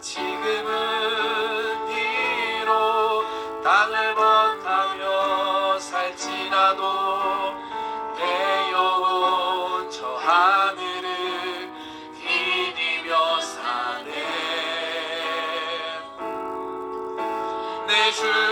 지금은 비로 땅을 버타며 살지라도 내 영혼 저 하늘을 디디며 사네. 내주